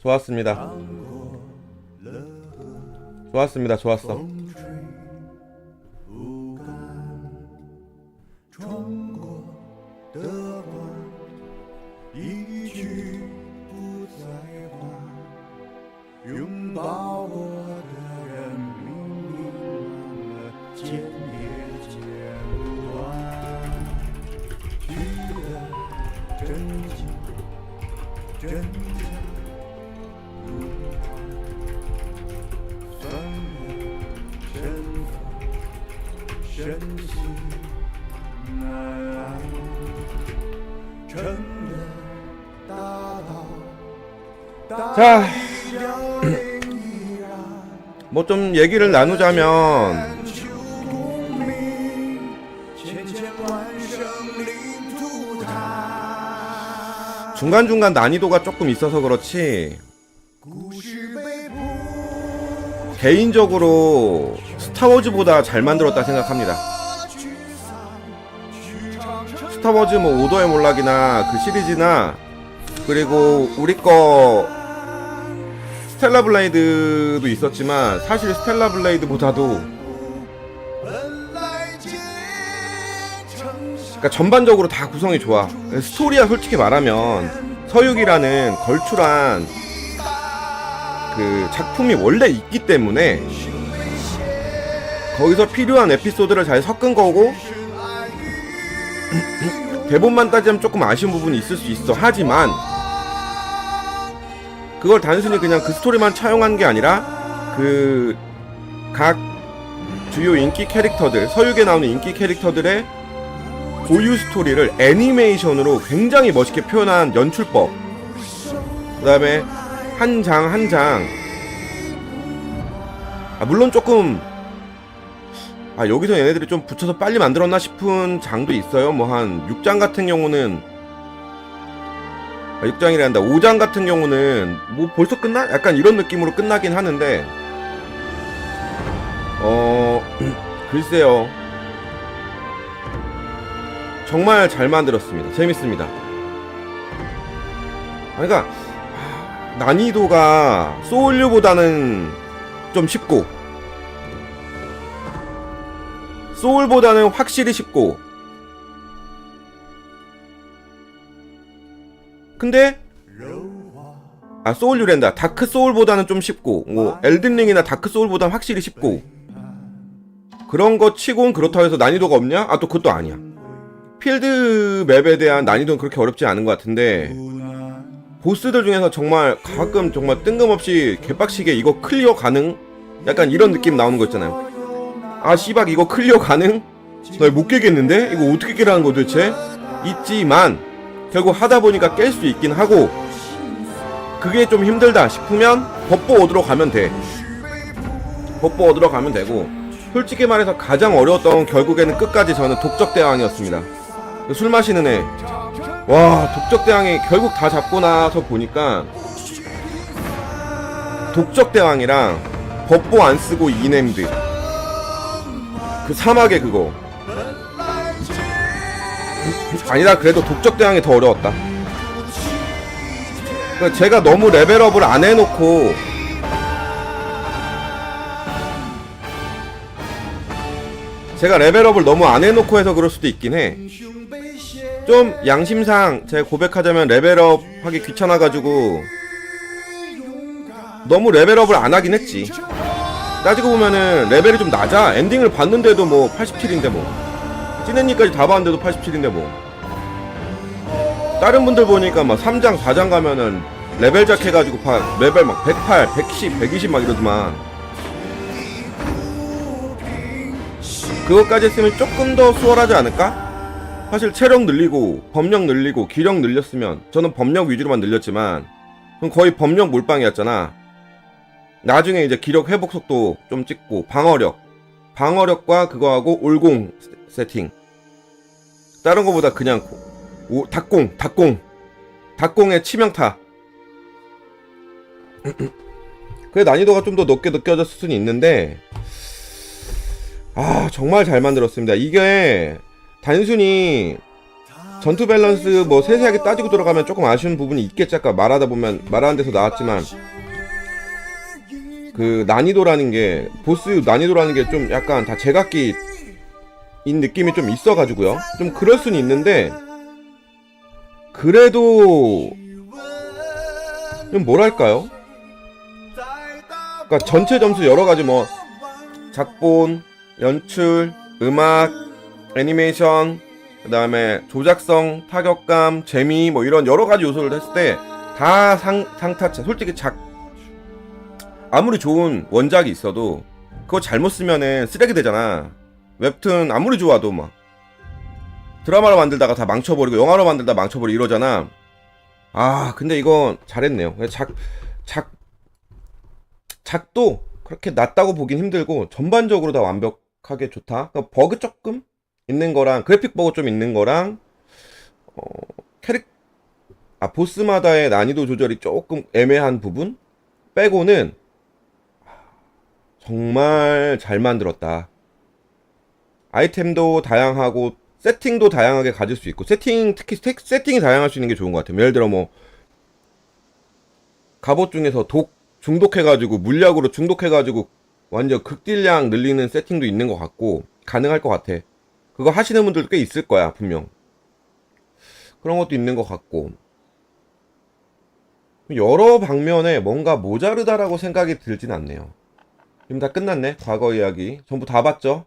좋았습니다. 좋았습니다. 좋았어. 中 자, 뭐 좀 얘기를 나누자면. 중간중간 난이도가 조금 있어서 그렇지. 개인적으로 스타워즈보다 잘 만들었다 생각합니다. 스타워즈 뭐 오더의 몰락이나 그 시리즈나 그리고 우리 거 스텔라 블레이드도 있었지만 사실 스텔라 블레이드보다도 그러니까 전반적으로 다 구성이 좋아. 스토리야 솔직히 말하면 서유기라는 걸출한 그 작품이 원래 있기 때문에 거기서 필요한 에피소드를 잘 섞은 거고 대본만 따지면 조금 아쉬운 부분이 있을 수 있어. 하지만 그걸 단순히 그냥 그 스토리만 차용한 게 아니라 그 각 주요 인기 캐릭터들 서육에 나오는 인기 캐릭터들의 고유 스토리를 애니메이션으로 굉장히 멋있게 표현한 연출법. 그 다음에 한 장 한 장. 아, 물론 조금 아 여기서 얘네들이 좀 붙여서 빨리 만들었나 싶은 장도 있어요. 뭐 한 6장 같은 경우는 아, 6장이라 한다. 5장 같은 경우는 뭐 벌써 끝나? 약간 이런 느낌으로 끝나긴 하는데 어 글쎄요. 정말 잘 만들었습니다. 재밌습니다. 아, 그러니까 하, 난이도가 소울류보다는 좀 쉽고 소울보다는 확실히 쉽고. 근데 아 소울류랜다. 다크 소울보다는 좀 쉽고 뭐 엘든링이나 다크 소울보다는 확실히 쉽고. 그런 거 치곤 그렇다고 해서 난이도가 없냐? 아 또 그것도 아니야. 필드 맵에 대한 난이도는 그렇게 어렵지 않은 것 같은데 보스들 중에서 정말 가끔 정말 뜬금없이 개빡치게 이거 클리어 가능? 약간 이런 느낌 나오는 거 있잖아요 아 씨박 이거 클리어 가능? 나 못 깨겠는데? 이거 어떻게 깨라는 거 도대체? 있지만 결국 하다 보니까 깰 수 있긴 하고 그게 좀 힘들다 싶으면 법보 얻으러 가면 돼 법보 얻으러 가면 되고 솔직히 말해서 가장 어려웠던 결국에는 끝까지 저는 독적 대왕이었습니다 술 마시는 애 와 독적대왕이 결국 다 잡고 나서 보니까 독적대왕이랑 법보 안 쓰고 이냄드. 그 사막에 그거. 아니다 그래도 독적대왕이 더 어려웠다. 그 제가 너무 레벨업을 안 해놓고 제가 레벨업을 너무 안 해놓고 해서 그럴 수도 있긴 해 좀 양심상 제가 고백하자면 레벨업 하기 귀찮아가지고 너무 레벨업을 안 하긴 했지. 따지고 보면은 레벨이 좀 낮아. 엔딩을 봤는데도 뭐 87인데 뭐. 찌네니까지 다 봤는데도 87인데 뭐. 다른 분들 보니까 막 3장 4장 가면은 레벨 작 해가지고 파 레벨 막 108, 110, 120 막 이러더만. 그것까지 했으면 조금 더 수월하지 않을까? 사실 체력 늘리고 법력 늘리고 기력 늘렸으면 저는 법력 위주로만 늘렸지만 그럼 거의 법력 몰빵이었잖아. 나중에 이제 기력 회복 속도 좀 찍고 방어력. 방어력과 그거하고 올공 세팅. 다른 거보다 그냥 오, 닭공 닭공. 닭공의 치명타. 그래 난이도가 좀 더 높게 느껴졌을 수는 있는데 아 정말 잘 만들었습니다. 이게 단순히 전투 밸런스 뭐 세세하게 따지고 들어가면 조금 아쉬운 부분이 있겠지. 아까 말하다 보면 말하는 데서 나왔지만 그 난이도라는 게 보스 난이도라는 게 좀 약간 다 제각기 인 느낌이 좀 있어가지고요. 좀 그럴 수는 있는데 그래도 좀 뭐랄까요? 그러니까 전체 점수 여러 가지 뭐 작본, 연출, 음악, 애니메이션, 그 다음에 조작성, 타격감, 재미 뭐 이런 여러 가지 요소를 했을 때다상 상타차. 솔직히 작 아무리 좋은 원작이 있어도 그거 잘못 쓰면은 쓰레기 되잖아. 웹툰 아무리 좋아도 막 드라마로 만들다가 다 망쳐버리고 영화로 만들다 망쳐버리고 이러잖아. 아 근데 이건 잘했네요. 작 작, 작도 그렇게 낮다고 보긴 힘들고 전반적으로 다 완벽하게 좋다. 그러니까 버그 조금 있는 거랑 그래픽 버그 좀 있는 거랑 어, 캐릭 아 보스마다의 난이도 조절이 조금 애매한 부분 빼고는 정말 잘 만들었다. 아이템도 다양하고 세팅도 다양하게 가질 수 있고 세팅 특히 세- 세팅이 다양할 수 있는 게 좋은 것 같아요. 예를 들어 뭐 갑옷 중에서 독 중독해가지고 물약으로 중독해가지고 완전 극딜량 늘리는 세팅도 있는 것 같고 가능할 것 같아. 그거 하시는 분들도 꽤 있을 거야 분명. 그런 것도 있는 것 같고 여러 방면에 뭔가 모자르다라고 생각이 들진 않네요. 지금 다 끝났네 과거 이야기 전부 다 봤죠?